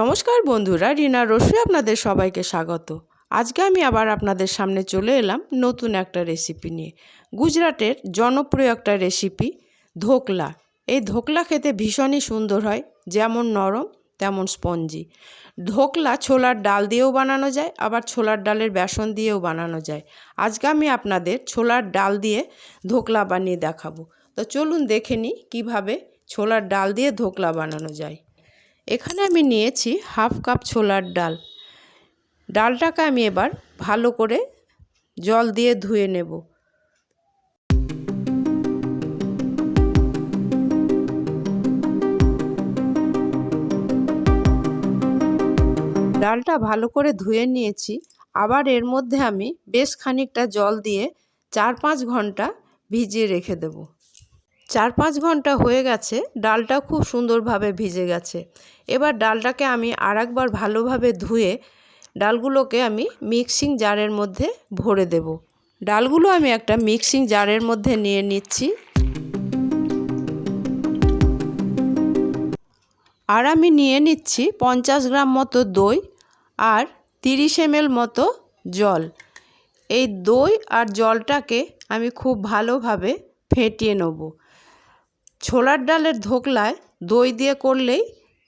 নমস্কার বন্ধুরা, রিনা রসুই আপনাদের সবাইকে স্বাগত। আজকে আমি আবার আপনাদের সামনে চলে এলাম নতুন একটা রেসিপি নিয়ে। গুজরাটের জনপ্রিয় একটা রেসিপি ধোকলা। এই ধোকলা খেতে ভীষণই সুন্দর হয়, যেমন নরম, তেমন স্পঞ্জি ধোকলা ছোলার ডাল দিয়েও বানানো যায়, আবার ছোলার ডালের বেসন দিয়েও বানানো যায়। আজকে আমি আপনাদের ছোলার ডাল দিয়ে ধোকলা বানিয়ে দেখাবো। তো চলুন দেখে নিই কীভাবে ছোলার ডাল দিয়ে ধোকলা বানানো যায়। এখানে আমি নিয়েছি হাফ কাপ ছোলার ডাল। ডালটাকে আমি এবার ভালো করে জল দিয়ে ধুয়ে নেব। ডালটা ভালো করে ধুয়ে নিয়েছি। আবার এর মধ্যে আমি বেশ খানিকটা জল দিয়ে চার পাঁচ ঘণ্টা ভিজিয়ে রেখে দেব। চার পাঁচ ঘণ্টা হয়ে গেছে ডালটা খুব সুন্দরভাবে ভিজে গেছে। এবার ডালটাকে আমি আর একবার ভালোভাবে ধুয়ে ডালগুলোকে আমি মিক্সিং জারের মধ্যে ভরে দেব। ডালগুলো আমি একটা মিক্সিং জারের মধ্যে নিয়ে নিচ্ছি। আর আমি নিয়ে নিচ্ছি পঞ্চাশ গ্রাম মতো দই আর তিরিশ এমএল মতো জল। এই দই আর জলটাকে আমি খুব ভালোভাবে ফেটিয়ে নেব। ছোলার ডালের ধোকলায় দই দিয়ে করলেই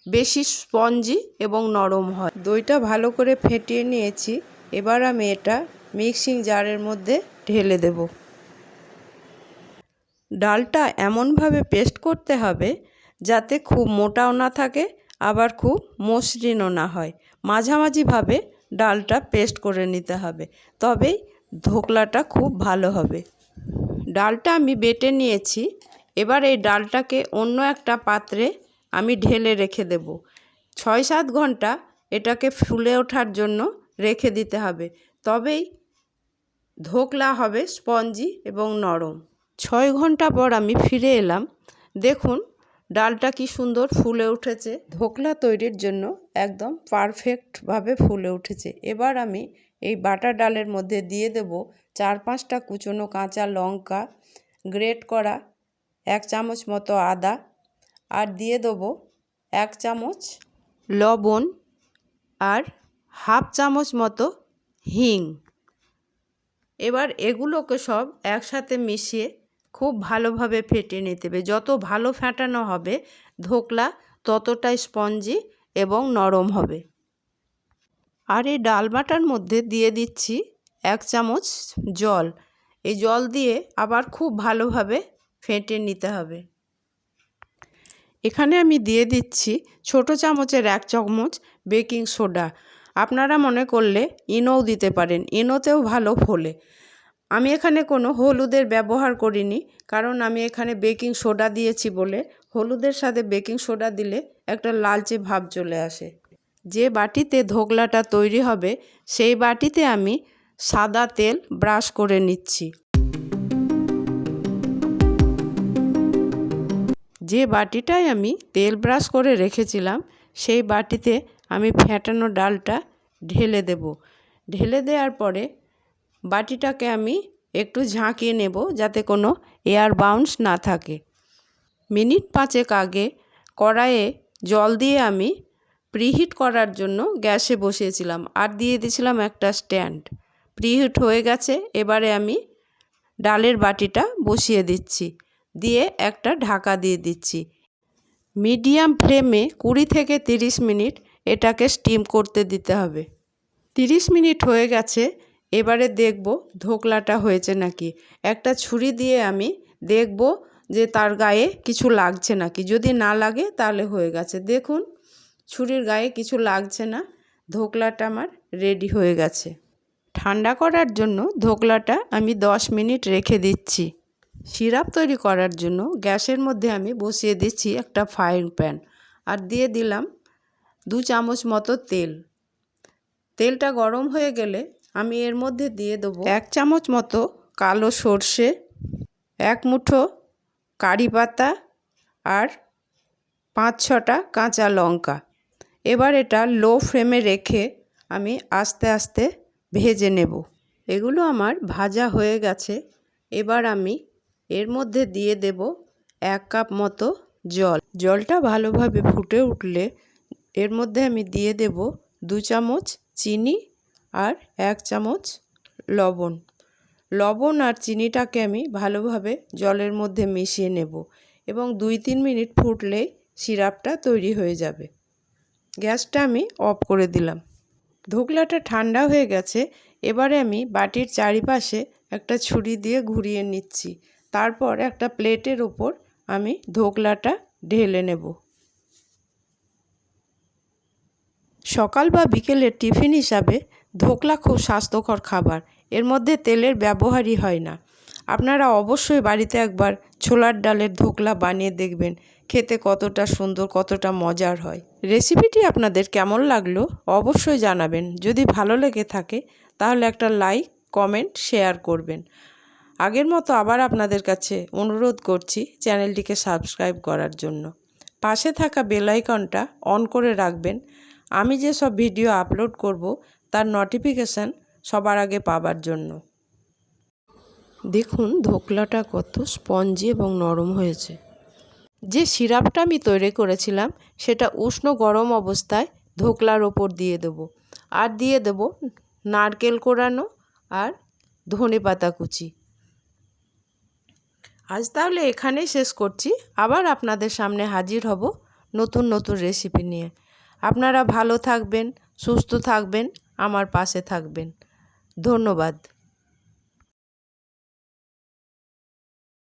বেশি স্পঞ্জি এবং নরম হয়। দইটা ভালো করে ফেটিয়ে নিয়েছি। এবার আমি এটা মিক্সিং জারের মধ্যে ঢেলে দেব। ডালটা এমনভাবে পেস্ট করতে হবে যাতে খুব মোটাও না থাকে, আবার খুব মসৃণও না হয়। মাঝামাঝিভাবে ডালটা পেস্ট করে নিতে হবে, তবেই ধোকলাটা খুব ভালো হবে। ডালটা আমি বেটে নিয়েছি। এবার এই ডালটাকে অন্য একটা পাত্রে আমি ঢেলে রেখে দেব। ছয় সাত ঘণ্টা এটাকে ফুলে ওঠার জন্য রেখে দিতে হবে। তবেই ধোকলা হবে স্পঞ্জি এবং নরম। ছয় ঘণ্টা পর আমি ফিরে এলাম। দেখুন, ডালটা কি সুন্দর ফুলে উঠেছে। ধোকলা তৈরির জন্য একদম পারফেক্টভাবে ফুলে উঠেছে। এবার আমি এই বাটা ডালের মধ্যে দিয়ে দেব চার পাঁচটা কুচনো কাঁচা লঙ্কা, গ্রেট করা এক চামচ মতো আদা আর দিয়ে দেবো এক চামচ লবণ আর হাফ চামচ মতো হিং। এবার এগুলোকে সব একসাথে মিশিয়ে খুব ভালোভাবে ফেটে নিতে হবে। যত ভালো ফেটানো হবে, ধোকলা ততটাই স্পঞ্জি এবং নরম হবে। আর এই ডাল বাটার মধ্যে দিয়ে দিচ্ছি এক চামচ জল। এই জল দিয়ে আবার খুব ভালোভাবে ফেটে নিতে হবে। এখানে আমি দিয়ে দিচ্ছি ছোট চামচের এক চামচ বেকিং সোডা। আপনারা মনে করলে ইনোও দিতে পারেন, ইনোতেও ভালো ফোলে। আমি এখানে কোনো হলুদের ব্যবহার করিনি, কারণ আমি এখানে বেকিং সোডা দিয়েছি বলে। হলুদের সাথে বেকিং সোডা দিলে একটা লালচে ভাব চলে আসে। যে বাটিতে ধোকলাটা তৈরি হবে, সেই বাটিতে আমি সাদা তেল ব্রাশ করে নিচ্ছি। যে বাটিটায় আমি তেল ব্রাশ করে রেখেছিলাম, সেই বাটিতে আমি ফেটানো ডালটা ঢেলে দেব। ঢেলে দেওয়ার পরে বাটিটাকে আমি একটু ঝাঁকিয়ে নেব যাতে কোনো এয়ার বাউন্স না থাকে। মিনিট পাঁচেক আগে কড়াইয়ে জল দিয়ে আমি প্রিহিট করার জন্য গ্যাসে বসিয়েছিলাম আর দিয়ে দিয়েছিলাম একটা স্ট্যান্ড। প্রিহিট হয়ে গেছে, এবারে আমি ডালের বাটিটা বসিয়ে দিচ্ছি। দিয়ে একটা ঢাকা দিয়ে দিচ্ছি। মিডিয়াম ফ্লেমে কুড়ি থেকে তিরিশ মিনিট এটাকে স্টিম করতে দিতে হবে। তিরিশ মিনিট হয়ে গেছে, এবারে দেখব ধোকলাটা হয়েছে নাকি। একটা ছুরি দিয়ে আমি দেখব যে তার গায়ে কিছু লাগছে নাকি। যদি না লাগে তাহলে হয়ে গেছে। দেখুন, ছুরির গায়ে কিছু লাগছে না, ধোকলাটা আমার রেডি হয়ে গেছে। ঠান্ডা করার জন্য ধোকলাটা আমি দশ মিনিট রেখে দিচ্ছি। সিরাপ তৈরি করার জন্য গ্যাসের মধ্যে আমি বসিয়ে দিচ্ছি একটা ফ্রাইং প্যান আর দিয়ে দিলাম দু চামচ মতো তেল। তেলটা গরম হয়ে গেলে আমি এর মধ্যে দিয়ে দেবো এক চামচ মতো কালো সর্ষে, এক মুঠো কারি পাতা আর পাঁচ ছটা কাঁচা লঙ্কা। এবার এটা লো ফ্লেমে রেখে আমি আস্তে আস্তে ভেজে নেব। এগুলো আমার ভাজা হয়ে গেছে। এবার আমি এর মধ্যে দিয়ে দেব এক কাপ মতো জল। জলটা ভালোভাবে ফুটে উঠলে এর মধ্যে আমি দিয়ে দেব দু চামচ চিনি আর এক চামচ লবণ। লবণ আর চিনিটাকে আমি ভালোভাবে জলের মধ্যে মিশিয়ে নেব এবং দুই তিন মিনিট ফুটলেই সিরাপটা তৈরি হয়ে যাবে। গ্যাসটা আমি অফ করে দিলাম। ধোকলাটা ঠান্ডা হয়ে গেছে, এবারে আমি বাটির চারিপাশে একটা ছুরি দিয়ে ঘুরিয়ে নিচ্ছি। তারপর একটা প্লেটের ওপর আমি ধোকলাটা ঢেলে নেব। সকাল বা বিকেলের টিফিন হিসাবে ধোকলা খুব স্বাস্থ্যকর খাবার, এর মধ্যে তেলের ব্যবহারই হয় না। আপনারা অবশ্যই বাড়িতে একবার ছোলার ডালের ধোকলা বানিয়ে দেখবেন, খেতে কতটা সুন্দর, কতটা মজার হয়। রেসিপিটি আপনাদের কেমন লাগল অবশ্যই জানাবেন। যদি ভালো লেগে থাকে, তাহলে একটা লাইক, কমেন্ট, শেয়ার করবেন। আগের মতো আবার আপনাদের কাছে অনুরোধ করছি চ্যানেলটিকে সাবস্ক্রাইব করার জন্য। পাশে থাকা বেল আইকনটা অন করে রাখবেন। আমি যে সব ভিডিও আপলোড করব, তার নোটিফিকেশান সবার আগে পাবার জন্য। দেখুন ধোকলাটা কত স্পঞ্জি এবং নরম হয়েছে। যে সিরাপটা আমি তৈরি করেছিলাম, সেটা উষ্ণ গরম অবস্থায় ধোকলার ওপর দিয়ে দেব। আর দিয়ে দেব নারকেল কোড়ানো আর ধনে পাতা কুচি। আজ তাহলে এখানেই শেষ করছি। আবার আপনাদের সামনে হাজির হব নতুন নতুন রেসিপি নিয়ে। আপনারা ভালো থাকবেন, সুস্থ থাকবেন, আমার পাশে থাকবেন। ধন্যবাদ।